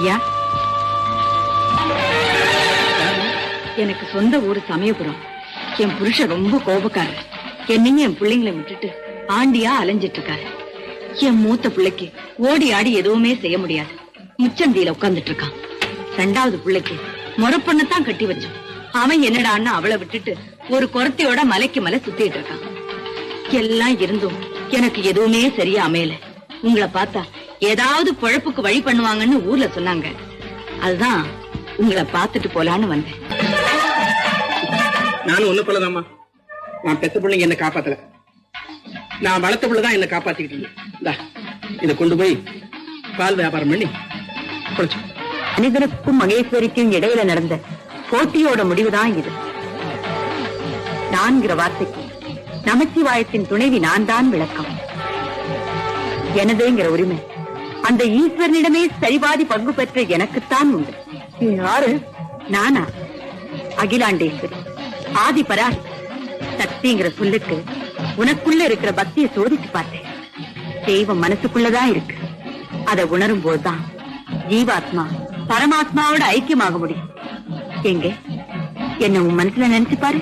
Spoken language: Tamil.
ஐயா எனக்கு சொந்த ஊரு சமயபுரம். என் புருஷன் ரொம்ப கோபக்காரர் என்னையும் என் பிள்ளைங்களை விட்டுட்டு ஆண்டியா அலைஞ்சிட்டு இருக்காரு என் மூத்த பிள்ளைக்கு ஓடி ஆடி எதுவுமே செய்ய முடியாது. முச்சந்தியில உட்கார்ந்துட்டு இருக்கான் ரெண்டாவது பிள்ளைக்கு முறப்பொண்ணத்தான் கட்டி வச்சோம். அவன் என்னடான்னு அவளை விட்டுட்டு ஒரு குரத்தையோட மலைக்கு மலை சுத்திட்டு இருக்கான் எல்லாம் இருந்தும் எனக்கு எதுவுமே சரியா அமையல. உங்களை பார்த்தா ஏதாவது பொழப்புக்கு வழி பண்ணுவாங்கன்னு ஊர்ல சொன்னாங்க. அதுதான் உங்களை பார்த்துட்டு போலான்னு வந்தேன். நானும் ஒண்ணு போலதாம்மா நான் பெத்த பிள்ளைங்க என்ன காப்பாத்தல. நான் வளர்த்த பிள்ளை தான் என்ன காப்பாத்திக்கிட்டு இருந்தேன் இந்தா, இதை கொண்டு போய் பால் வியாபாரம் பண்ணி மனிதனுக்கும் மகேஸ்வரிக்கும் இடையில நடந்த போட்டியோட முடிவுதான் இது. நான்கிற வார்த்தைக்கு நமச்சிவாயத்தின் துணைவி நான் தான் விளக்கம். எனதேங்கிற உரிமை. அந்த ஈஸ்வரனிடமே சரிவாதி பங்கு பெற்ற எனக்குத்தான் உண்டு. யாரு? நானா? அகிலாண்டேஸ்வரி. ஆதி பராசக்தி. சக்திங்கிற சொல்லுக்கு உனக்குள்ள இருக்கிற பக்தியை சோதிச்சு பார்த்தேன். தெய்வம் மனசுக்குள்ளதான் இருக்கு. அதை உணரும் போதுதான் ஜீவாத்மா பரமாத்மாவோட ஐக்கியமாக முடியும். எங்க? என்ன உன் மனசுல நினைச்சு பாரு.